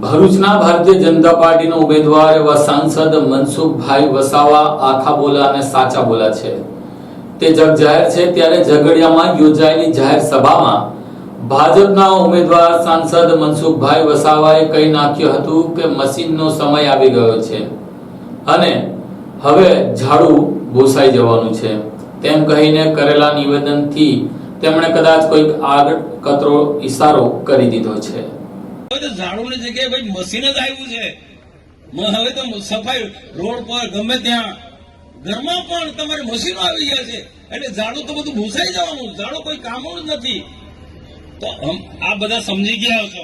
ભરૂચના ભારતીય જનતા પાર્ટીનો ઉમેદવાર એવા સાંસદ મનસુખભાઈ વસાવા આખા બોલા અને સાચા બોલા છે. તે જગ જાહેર છે ત્યારે ઝઘડિયામાં યોજાયેલી જાહેર સભામાં ભાજપના ઉમેદવાર સાંસદ મનસુખભાઈ વસાવાએ કહી નાખ્યું હતું કે મશીનનો સમય આવી ગયો છે અને હવે ઝાડુ ભૂસાઈ જવાનું છે. તેમ કહીને કરેલા નિવેદનથી તેમણે કદાચ કોઈક આગળ કતરો ઈશારો કરી દીધો છે. તો ઝાડુની જગ્યાએ ભાઈ મશીન જ આવ્યું છે. હવે તો સફાઈ, રોડ પર, ગમે ત્યાં. ઘરમાં પણ તમારે મશીનો આવી ગયા છે. એટલે ઝાડુ તો બધું ભૂસાઈ જવાનું. ઝાડો કોઈ કામનું જ નથી. તો આ બધા સમજી ગયા છો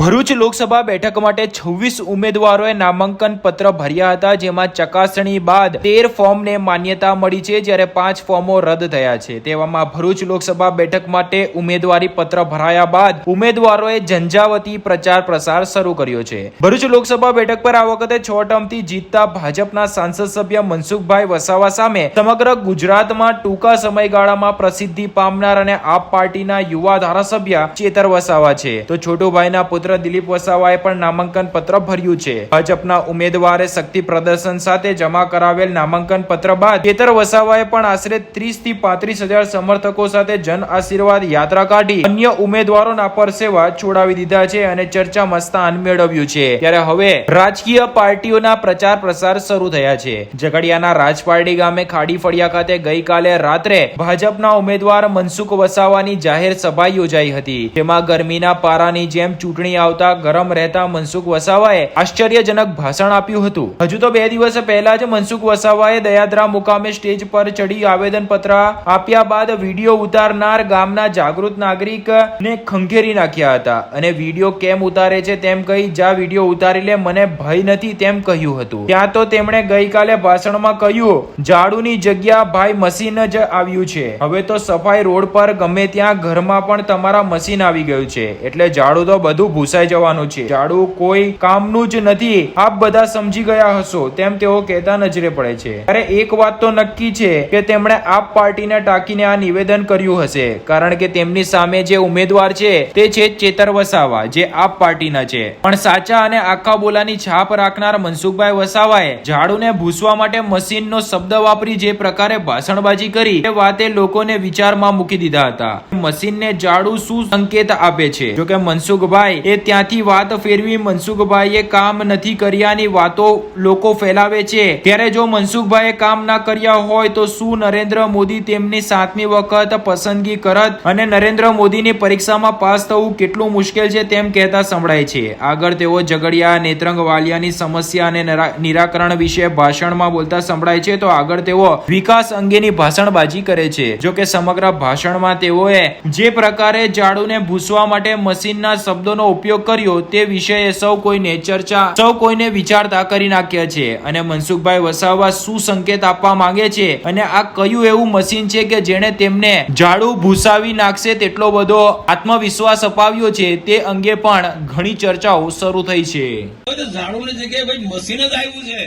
ભરૂચ લોકસભા બેઠક માટે છવ્વીસ ઉમેદવારોએ નામાંકન પત્ર ભર્યા હતા, જેમાં ચકાસણી બાદ તેર ફોર્મને માન્યતા મળી છે, જ્યારે પાંચ ફોર્મો રદ થયા છે. તેવામાં ભરૂચ લોકસભા બેઠક માટે ઉમેદવારી પત્ર ભરાયા બાદ ઉમેદવારોએ ઝંઝાવતી પ્રચાર પ્રસાર શરૂ કર્યો છે. ભરૂચ લોકસભા બેઠક પર આ વખતે છ ટર્મથી જીતતા ભાજપના સાંસદ સભ્ય મનસુખભાઈ વસાવા સામે સમગ્ર ગુજરાતમાં ટૂંકા સમયગાળામાં પ્રસિદ્ધિ પામનાર અને આપ પાર્ટીના યુવા ધારાસભ્ય ચેતર વસાવા છે. તો છોટુભાઈના પુત્ર દિલીપ વસાવાએ પણ નામાંકન પત્ર ભર્યું છે. ભાજપના ઉમેદવારે શક્તિ પ્રદર્શન સાથે જમા કરાવેલ નામાંકન પત્ર બાદ ચેતર વસાવાએ પણ આશરે ત્રીસથી પાંત્રીસ હજાર સમર્થકો સાથે જન આશીર્વાદ યાત્રા કાઢી અન્ય ઉમેદવારોના પરસેવા છોડાવી દીધા છે અને ચર્ચામાં સ્થાન મેળવ્યું છે. ત્યારે હવે રાજકીય પાર્ટીઓના પ્રચાર પ્રસાર શરૂ થયા છે. ઝઘડિયાના રાજપારડી ગામે ખાડી ફળિયા ખાતે ગઈકાલે રાત્રે ભાજપના ઉમેદવાર મનસુખ વસાવાની જાહેર સભા યોજાઈ હતી. જેમાં ગરમીના પારાની જેમ ચૂંટણી આવતા ગરમ રહેતા મનસુખ વસાવાએ આશ્ચર્યજનક ભાષણ આપ્યું હતું. હજુ તો બે દિવસ પહેલા જ મનસુખ વસાવાએ દયાદરા મુકામે સ્ટેજ પર ચડી આવેદન પત્ર આપ્યા બાદ વીડિયો ઉતારનાર ગામના જાગૃત નાગરિક ને ખંખેરી નાખ્યા હતા અને વીડિયો કેમ ઉતારે છે તેમ કહી, જા વીડિયો ઉતારી લે, મને ભય નથી, તેમ કહ્યું હતું. ત્યાં તો તેમણે ગઈકાલે ભાષણમાં કહ્યું, ઝાડુની જગ્યા ભાઈ મશીન જ આવ્યું છે. હવે તો સફાઈ રોડ પર ગમે ત્યાં ઘરમાં પણ તમારા મશીન આવી ગયું છે. એટલે ઝાડુ તો બધું ભૂસાઈ જવાનું છે. ઝાડુ કોઈ કામનું જ નથી. આપ બધા સમજી ગયા હશો. તેમ તેઓ કહેતા નજરે પડે છે. અરે, એક વાત તો નક્કી છે કે તેમણે આપ પાર્ટીને ટાંકીને આ નિવેદન કર્યું હશે. કારણ કે તેમની સામે જે ઉમેદવાર છે, તે છે ચેતર વસાવા, જે આપ પાર્ટીના છે. પણ સાચા અને આખા બોલાની છાપ રાખનાર મનસુખભાઈ વસાવાએ ઝાડુને ભૂસવા માટે મશીનનો શબ્દ વાપરી જે પ્રકારે ભાષણબાજી કરી તે વાતે લોકોને વિચારમાં મૂકી દીધા હતા. મશીનને ઝાડુ શું સંકેત આપે છે? જોકે મનસુખભાઈ, એ ત્યાંથી વાત ફેરવી મનસુખભાઈએ કામ નથી કર્યાની વાતો લોકો ફેલાવે છે. ત્યારે જો મનસુખભાઈએ કામ ના કર્યા હોય તો શું નરેન્દ્ર મોદી તેમની સાતમી વખત પસંદગી કરત અને નરેન્દ્ર મોદીની પરીક્ષામાં પાસ થવું કેટલું મુશ્કેલ છે તેમ કહેતા સંભળાય છે. આગળ તેઓ ઝઘડિયા, નેત્રંગ, વાલિયાની સમસ્યા અને નિરાકરણ વિશે ભાષણમાં બોલતા સંભળાય છે તો આગળ તેઓ વિકાસ અંગેની ભાષણબાજી કરે છે. જો કે સમગ્ર ભાષણમાં તેઓએ જે પ્રકારે ઝાડુને ભૂસવા માટે મશીનના શબ્દોનો ઉપયોગ કર્યો તે વિષયે સૌ કોઈને ચર્ચા, સૌ કોઈને વિચારતા કરી નાખ્યા છે અને મનસુખભાઈ વસાવા શું સંકેત આપવા માંગે છે અને આ કયું એવું મશીન છે કે જેણે તેમને ઝાડુ ભૂસાવી નાખશે તેટલો બધો આત્મવિશ્વાસ અપાવ્યો છે તે અંગે પણ ઘણી ચર્ચાઓ શરૂ થઈ છે. ઝાડુની જગ્યાએ મશીન જ આવ્યું છે.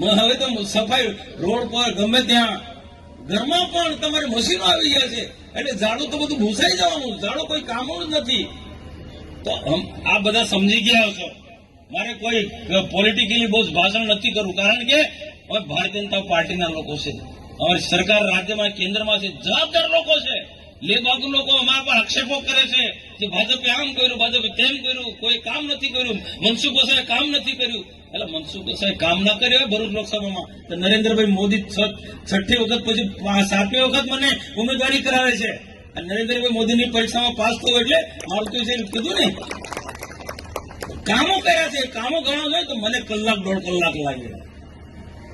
હવે તો સફાઈ રોડ પર ગમે ત્યાં ઘરમાં પણ તમારે મશીનો આવી ગયા છે. એટલે ઝાડું તો બધું ભૂસાઈ જવાનું. ઝાડો કોઈ કામનું નથી. તો આ બધા સમજી ગયા છો મારે કોઈ પોલિટિકલી બહુ ભાષણ નથી કરવું. કારણ કે હવે ભારતીય જનતા પાર્ટીના લોકો છે. અમારી સરકાર રાજ્યમાં, કેન્દ્રમાં છે. જવાબદાર લોકો છે. લેબાગુ લોકો અમારા પર આક્ષેપો કરે છે કે ભાજપે આમ કર્યું, ભાજપે તેમ કર્યું, કોઈ કામ નથી કર્યું. મનસુખ વસાએ કામ નથી કર્યું. એટલે મનસુખ વસાએ કામ ના કર્યું ભરૂચ લોકસભામાં. તો નરેન્દ્રભાઈ મોદી છઠ્ઠી વખત પછી સાતમી વખત મને ઉમેદવારી કરાવે છે. અને નરેન્દ્રભાઈ મોદીની પરીક્ષામાં પાસ થયો એટલે મારું છે કીધું ને, કામો કર્યા છે, કામો ઘણા હોય તો મને કલાક, દોઢ કલાક લાગે.